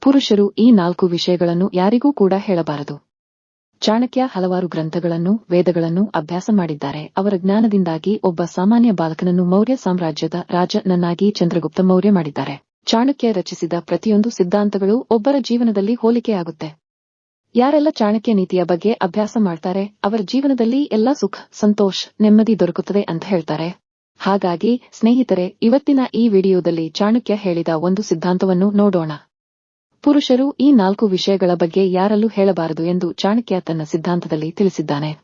ಪುರುಷರು ಈ ನಾಲ್ಕು ವಿಷಯಗಳನ್ನು ಯಾರಿಗೂ ಕೂಡ ಹೇಳಬಾರದು. ಚಾಣಕ್ಯ ಹಲವಾರು ಗ್ರಂಥಗಳನ್ನು, ವೇದಗಳನ್ನು ಅಭ್ಯಾಸ ಮಾಡಿದ್ದಾರೆ. ಅವರ ಜ್ಞಾನದಿಂದಾಗಿ ಒಬ್ಬ ಸಾಮಾನ್ಯ ಬಾಲಕನನ್ನು ಮೌರ್ಯ ಸಾಮ್ರಾಜ್ಯದ ರಾಜನನ್ನಾಗಿ ಚಂದ್ರಗುಪ್ತ ಮೌರ್ಯ ಮಾಡಿದ್ದಾರೆ. ಚಾಣಕ್ಯ ರಚಿಸಿದ ಪ್ರತಿಯೊಂದು ಸಿದ್ಧಾಂತಗಳು ಒಬ್ಬರ ಜೀವನದಲ್ಲಿ ಹೋಲಿಕೆಯಾಗುತ್ತೆ ಯಾರೆಲ್ಲ ಚಾಣಕ್ಯ ನೀತಿಯ ಬಗ್ಗೆ ಅಭ್ಯಾಸ ಮಾಡ್ತಾರೆ, ಅವರ ಜೀವನದಲ್ಲಿ ಎಲ್ಲಾ ಸುಖ, ಸಂತೋಷ, ನೆಮ್ಮದಿ ದೊರಕುತ್ತದೆ ಅಂತ ಹೇಳ್ತಾರೆ. ಹಾಗಾಗಿ, ಸ್ನೇಹಿತರೆ, ಇವತ್ತಿನ ಈ ವಿಡಿಯೋದಲ್ಲಿ ಚಾಣಕ್ಯ ಹೇಳಿದ ಒಂದು ಸಿದ್ಧಾಂತವನ್ನು ನೋಡೋಣ. ಪುರುಷರು ಈ ನಾಲ್ಕು ವಿಷಯಗಳ ಬಗ್ಗೆ ಯಾರಲ್ಲೂ ಹೇಳಬಾರದು ಎಂದು ಚಾಣಕ್ಯ ತನ್ನ ಸಿದ್ಧಾಂತದಲ್ಲಿ ತಿಳಿಸಿದ್ದಾನೆ.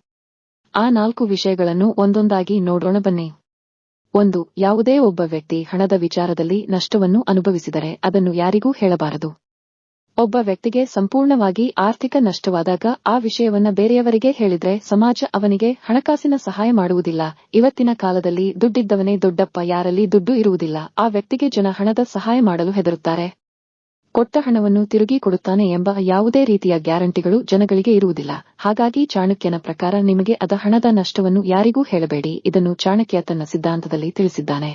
ಆ ನಾಲ್ಕು ವಿಷಯಗಳನ್ನು ಒಂದೊಂದಾಗಿ ನೋಡೋಣ ಬನ್ನಿ. ಒಂದು, ಯಾವುದೇ ಒಬ್ಬ ವ್ಯಕ್ತಿ ಹಣದ ವಿಚಾರದಲ್ಲಿ ನಷ್ಟವನ್ನು ಅನುಭವಿಸಿದರೆ ಅದನ್ನು ಯಾರಿಗೂ ಹೇಳಬಾರದು. ಒಬ್ಬ ವ್ಯಕ್ತಿಗೆ ಸಂಪೂರ್ಣವಾಗಿ ಆರ್ಥಿಕ ನಷ್ಟವಾದಾಗ ಆ ವಿಷಯವನ್ನ ಬೇರೆಯವರಿಗೆ ಹೇಳಿದ್ರೆ ಸಮಾಜ ಅವನಿಗೆ ಹಣಕಾಸಿನ ಸಹಾಯ ಮಾಡುವುದಿಲ್ಲ. ಇವತ್ತಿನ ಕಾಲದಲ್ಲಿ ದುಡ್ಡಿದ್ದವನೇ ದೊಡ್ಡಪ್ಪ, ಯಾರಲ್ಲಿ ದುಡ್ಡು ಇರುವುದಿಲ್ಲ. ಆ ವ್ಯಕ್ತಿಗೆ ಜನ ಹಣದ ಸಹಾಯ ಮಾಡಲು ಹೆದರುತ್ತಾರೆ. ಕೊಟ್ಟ ಹಣವನ್ನು ತಿರುಗಿ ಕೊಡುತ್ತಾನೆ ಎಂಬ ಯಾವುದೇ ರೀತಿಯ ಗ್ಯಾರಂಟಿಗಳು ಜನಗಳಿಗೆ ಇರುವುದಿಲ್ಲ. ಹಾಗಾಗಿ ಚಾಣಕ್ಯನ ಪ್ರಕಾರ ನಿಮಗೆ ಅದ ಹಣದ ನಷ್ಟವನ್ನು ಯಾರಿಗೂ ಹೇಳಬೇಡಿ. ಇದನ್ನು ಚಾಣಕ್ಯ ತನ್ನ ಸಿದ್ಧಾಂತದಲ್ಲಿ ತಿಳಿಸಿದ್ದಾನೆ.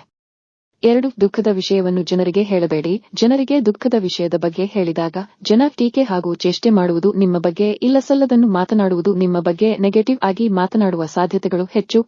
ಎರಡು, ದುಃಖದ ವಿಷಯವನ್ನು ಜನರಿಗೆ ಹೇಳಬೇಡಿ. ಜನರಿಗೆ ದುಃಖದ ವಿಷಯದ ಬಗ್ಗೆ ಹೇಳಿದಾಗ, ಜನ ಟೀಕೆ ಹಾಗೂ ಚೇಷ್ಟೆ ಮಾಡುವುದು ನಿಮ್ಮ ಬಗ್ಗೆ ಇಲ್ಲಸಲ್ಲದನ್ನು ಮಾತನಾಡುವುದು ನಿಮ್ಮ ಬಗ್ಗೆ ನೆಗೆಟಿವ್ ಆಗಿ ಮಾತನಾಡುವ ಸಾಧ್ಯತೆಗಳು ಹೆಚ್ಚು.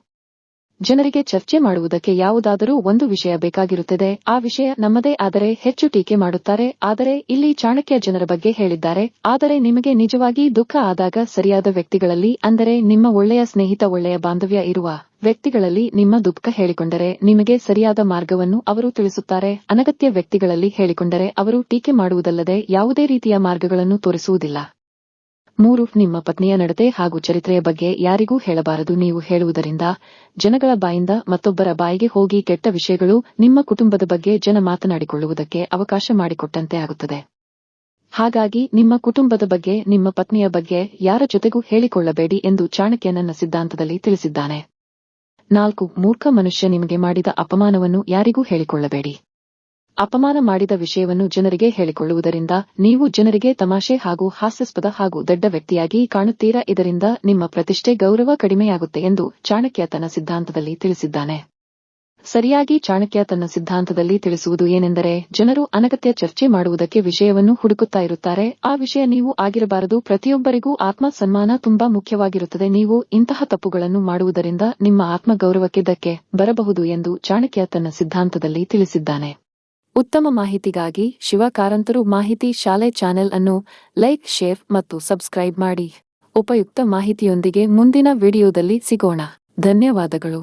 ಜನರಿಗೆ ಚರ್ಚೆ ಮಾಡುವುದಕ್ಕೆ ಯಾವುದಾದರೂ ಒಂದು ವಿಷಯ ಬೇಕಾಗಿರುತ್ತದೆ. ಆ ವಿಷಯ ನಮ್ಮದೇ ಆದರೆ ಹೆಚ್ಚು ಟೀಕೆ ಮಾಡುತ್ತಾರೆ. ಆದರೆ ಇಲ್ಲಿ ಚಾಣಕ್ಯ ಜನರ ಬಗ್ಗೆ ಹೇಳಿದ್ದಾರೆ. ಆದರೆ ನಿಮಗೆ ನಿಜವಾಗಿ ದುಃಖ ಆದಾಗ ಸರಿಯಾದ ವ್ಯಕ್ತಿಗಳಲ್ಲಿ, ಅಂದರೆ ನಿಮ್ಮ ಒಳ್ಳೆಯ ಸ್ನೇಹಿತ, ಒಳ್ಳೆಯ ಬಾಂಧವ್ಯ ಇರುವ ವ್ಯಕ್ತಿಗಳಲ್ಲಿ ನಿಮ್ಮ ದುಃಖ ಹೇಳಿಕೊಂಡರೆ ನಿಮಗೆ ಸರಿಯಾದ ಮಾರ್ಗವನ್ನು ಅವರು ತಿಳಿಸುತ್ತಾರೆ. ಅನಗತ್ಯ ವ್ಯಕ್ತಿಗಳಲ್ಲಿ ಹೇಳಿಕೊಂಡರೆ ಅವರು ಟೀಕೆ ಮಾಡುವುದಲ್ಲದೆ ಯಾವುದೇ ರೀತಿಯ ಮಾರ್ಗಗಳನ್ನು ತೋರಿಸುವುದಿಲ್ಲ. ಮೂರು ನಿಮ್ಮ ಪತ್ನಿಯ ನಡತೆ ಹಾಗೂ ಚರಿತ್ರೆಯ ಬಗ್ಗೆ ಯಾರಿಗೂ ಹೇಳಬಾರದು. ನೀವು ಹೇಳುವುದರಿಂದ ಜನಗಳ ಬಾಯಿಂದ ಮತ್ತೊಬ್ಬರ ಬಾಯಿಗೆ ಹೋಗಿ ಕೆಟ್ಟ ವಿಷಯಗಳು ನಿಮ್ಮ ಕುಟುಂಬದ ಬಗ್ಗೆ ಜನ ಮಾತನಾಡಿಕೊಳ್ಳುವುದಕ್ಕೆ ಅವಕಾಶ ಮಾಡಿಕೊಟ್ಟಂತೆ ಆಗುತ್ತದೆ. ಹಾಗಾಗಿ ನಿಮ್ಮ ಕುಟುಂಬದ ಬಗ್ಗೆ, ನಿಮ್ಮ ಪತ್ನಿಯ ಬಗ್ಗೆ ಯಾರ ಜೊತೆಗೂ ಹೇಳಿಕೊಳ್ಳಬೇಡಿ ಎಂದು ಚಾಣಕ್ಯ ನನ್ನ ಸಿದ್ಧಾಂತದಲ್ಲಿ ತಿಳಿಸಿದ್ದಾನೆ. ನಾಲ್ಕು, ಮೂರ್ಖ ಮನುಷ್ಯ ನಿಮಗೆ ಮಾಡಿದ ಅಪಮಾನವನ್ನು ಯಾರಿಗೂ ಹೇಳಿಕೊಳ್ಳಬೇಡಿ. ಅಪಮಾನ ಮಾಡಿದ ವಿಷಯವನ್ನು ಜನರಿಗೆ ಹೇಳಿಕೊಳ್ಳುವುದರಿಂದ ನೀವು ಜನರಿಗೆ ತಮಾಷೆ ಹಾಗೂ ಹಾಸ್ಯಾಸ್ಪದ ಹಾಗೂ ದೊಡ್ಡ ವ್ಯಕ್ತಿಯಾಗಿ ಕಾಣುತ್ತೀರಾ? ಇದರಿಂದ ನಿಮ್ಮ ಪ್ರತಿಷ್ಠೆ ಗೌರವ ಕಡಿಮೆಯಾಗುತ್ತೆ ಎಂದು ಚಾಣಕ್ಯ ತನ್ನ ಸಿದ್ಧಾಂತದಲ್ಲಿ ತಿಳಿಸಿದ್ದಾನೆ. ಸರಿಯಾಗಿ ಚಾಣಕ್ಯ ತನ್ನ ಸಿದ್ಧಾಂತದಲ್ಲಿ ತಿಳಿಸುವುದು ಏನೆಂದರೆ, ಜನರು ಅನಗತ್ಯ ಚರ್ಚೆ ಮಾಡುವುದಕ್ಕೆ ವಿಷಯವನ್ನು ಹುಡುಕುತ್ತಾ ಇರುತ್ತಾರೆ. ಆ ವಿಷಯ ನೀವು ಆಗಿರಬಾರದು. ಪ್ರತಿಯೊಬ್ಬರಿಗೂ ಆತ್ಮ ಸನ್ಮಾನ ತುಂಬಾ ಮುಖ್ಯವಾಗಿರುತ್ತದೆ. ನೀವು ಇಂತಹ ತಪ್ಪುಗಳನ್ನು ಮಾಡುವುದರಿಂದ ನಿಮ್ಮ ಆತ್ಮಗೌರವಕ್ಕೆ ಧಕ್ಕೆ ಬರಬಹುದು ಎಂದು ಚಾಣಕ್ಯ ತನ್ನ ಸಿದ್ಧಾಂತದಲ್ಲಿ ತಿಳಿಸಿದ್ದಾನೆ. ಉತ್ತಮ ಮಾಹಿತಿಗಾಗಿ ಶಿವ ಕಾರಂತರು ಮಾಹಿತಿ ಶಾಲೆ ಚಾನೆಲ್ ಅನ್ನು ಲೈಕ್, ಶೇರ್ ಮತ್ತು ಸಬ್ಸ್ಕ್ರೈಬ್ ಮಾಡಿ. ಉಪಯುಕ್ತ ಮಾಹಿತಿಯೊಂದಿಗೆ ಮುಂದಿನ ವಿಡಿಯೋದಲ್ಲಿ ಸಿಗೋಣ. ಧನ್ಯವಾದಗಳು.